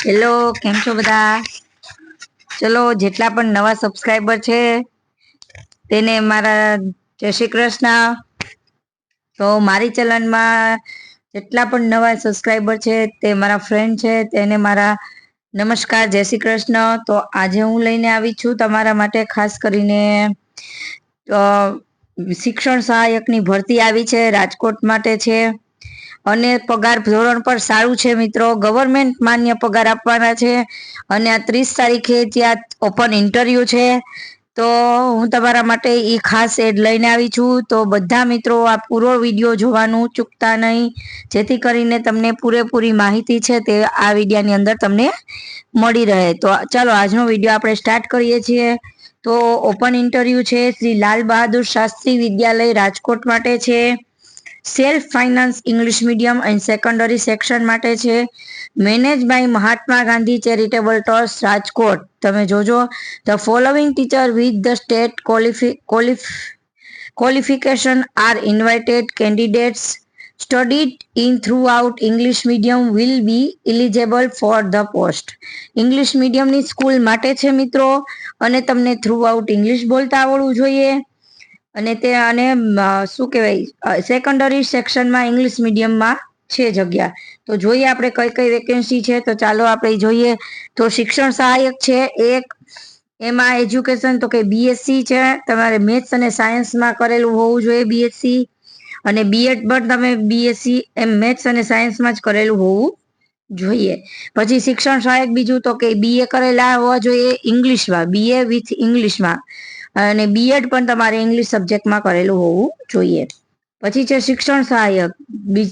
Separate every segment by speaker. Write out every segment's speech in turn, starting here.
Speaker 1: Hello કેમ છો બધા? ચલો, જેટલા પણ નવા સબસ્ક્રાઈબર છે, તેને મારા જય શ્રી કૃષ્ણ. તો મારી ચલનમાં જેટલા પણ નવા સબસ્ક્રાઈબર છે, તે મારા ફ્રેન્ડ છે, તેને મારા નમસ્કાર, જય શ્રી કૃષ્ણ. તો આજે હું લઈને આવી છું તમારા માટે ખાસ કરીને શિક્ષણ સહાયકની ભરતી આવી છે, રાજકોટ માટે છે. અને પગાર ધોરણ પર સારું છે મિત્રો. ગવર્મેન્ટ માન્ય પગાર આપવાના છે અને આ ત્રીસ તારીખે ત્યાં ઓપન ઇન્ટરવ્યુ છે. તો હું તમારા માટે એ ખાસ એડ લઈને આવી છું. તો બધા મિત્રો આ પૂરો વીડિયો જોવાનું ચૂકતા નહીં. જેથી કરીને તમને પૂરેપૂરી માહિતી છે તે આ વિડીયાની અંદર તમને મળી રહે. તો ચાલો આજનો વીડિયો આપણે સ્ટાર્ટ કરીએ છીએ. તો ઓપન ઇન્ટરવ્યુ છે. શ્રી લાલ બહાદુર શાસ્ત્રી વિદ્યાલય રાજકોટ માટે છે. Self finance English medium and secondary section માટે છે. Manage by Mahatma Gandhi charitable trust, Rajkot. તમે જોજો, the following teacher with the state qualification are invited candidates studied in throughout english medium will be eligible for the post English મીડિયમની school માટે છે મિત્રો, અને તમને through out English બોલતા આવડવું જોઈએ. અને તે અને શું કહેવાય સેકન્ડરી સેક્શનમાં ઇંગ્લિશ મીડિયમમાં છે જગ્યા. તો જોઈએ આપણે કઈ કઈ વેકેન્સી છે, તો ચાલો આપણે જોઈએ. તો શિક્ષણ સહાયક છે એક, એમાં એજ્યુકેશન તો કે બીએસસી છે. તમારે મેથ્સ અને સાયન્સમાં કરેલું હોવું જોઈએ બીએસસી અને બીએડ પણ તમે બીએસસી એમ મેથ્સ અને સાયન્સમાં જ કરેલું હોવું જોઈએ. પછી શિક્ષણ સહાયક બીજું તો કે બીએ કરેલા હોવા જોઈએ ઇંગ્લિશમાં બીએ વિથ ઇંગ્લિશમાં અને બીએડ પણ તમારે ઇંગ્લિશ સબ્જેક્ટમાં કરેલું હોવું જોઈએ. પછી છે શિક્ષણ સહાયક.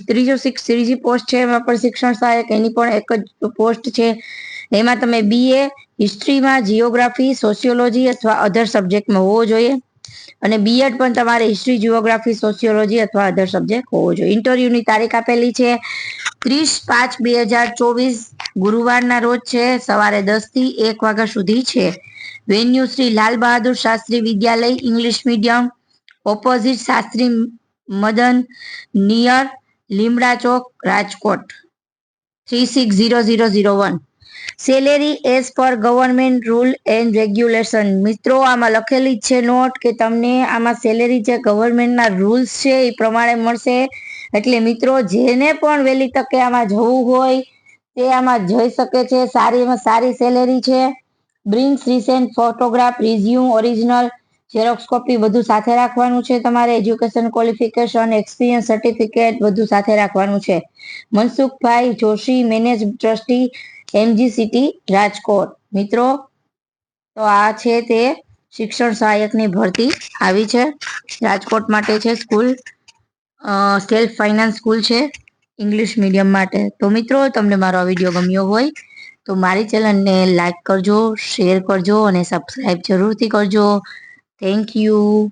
Speaker 1: ત્રીજો ત્રીજી પોસ્ટ છે, એમાં પણ શિક્ષણ સહાયક. એની પણ એક જ પોસ્ટ છે. એમાં તમે બીએ હિસ્ટ્રીમાં જીઓગ્રાફી સોશિયોલોજી અથવા અધર સબ્જેક્ટમાં હોવો જોઈએ. અને બીએડ પણ તમારે હિસ્ટ્રી જીઓગ્રાફી સોશિયોલોજી અથવા અધર સબ્જેક્ટ હોવો જોઈએ. ઇન્ટરવ્યુની તારીખ આપેલી છે. ત્રીસ પાંચ બે હજાર ચોવીસ ગુરુવારના રોજ છે, સવારે દસથી એક વાગ્યા સુધી છે. Venue Shri Lal Bahadur Shastri Vidyalaya English medium opposite Shastri Maidan near Limda Chowk, Rajkot. Three six zero zero zero one salary as per government rule and regulation મિત્રો, આમાં લખેલી છે નોટ કે તમને આમાં સેલેરી જે ગવર્મેન્ટના રૂલ્સ છે, એ પ્રમાણે મળશે. એટલે મિત્રો, જેને પણ વહેલી તકે આમાં જવું હોય, તે આમાં જઈ શકે છે. સારી એમાં સારી સેલેરી છે. Brings recent photograph resume original xerox copy બધું સાથે રાખવાનું છે તમારે. એજ્યુકેશન ક્વોલિફિકેશન એક્સપિરિયન્સ સર્ટિફિકેટ બધું સાથે રાખવાનું છે. Mansukhbhai Joshi manage trustee MG city Rajkot. મિત્રો, તો આ છે તે શિક્ષણ સહાયકની ભરતી. આવી છે. રાજકોટ માટે છે સ્કૂલ. સેલ્ફ ફાઇનાન્સ સ્કૂલ છે ઇંગ્લિશ મીડિયમ માટે. તો મિત્રો, તમને મારો આ વીડિયો ગમ્યો હોય, તો મારી ચેનલને લાઈક કરજો શેર કરજો અને સબસ્ક્રાઈબ જરૂરથી કરજો. Thank you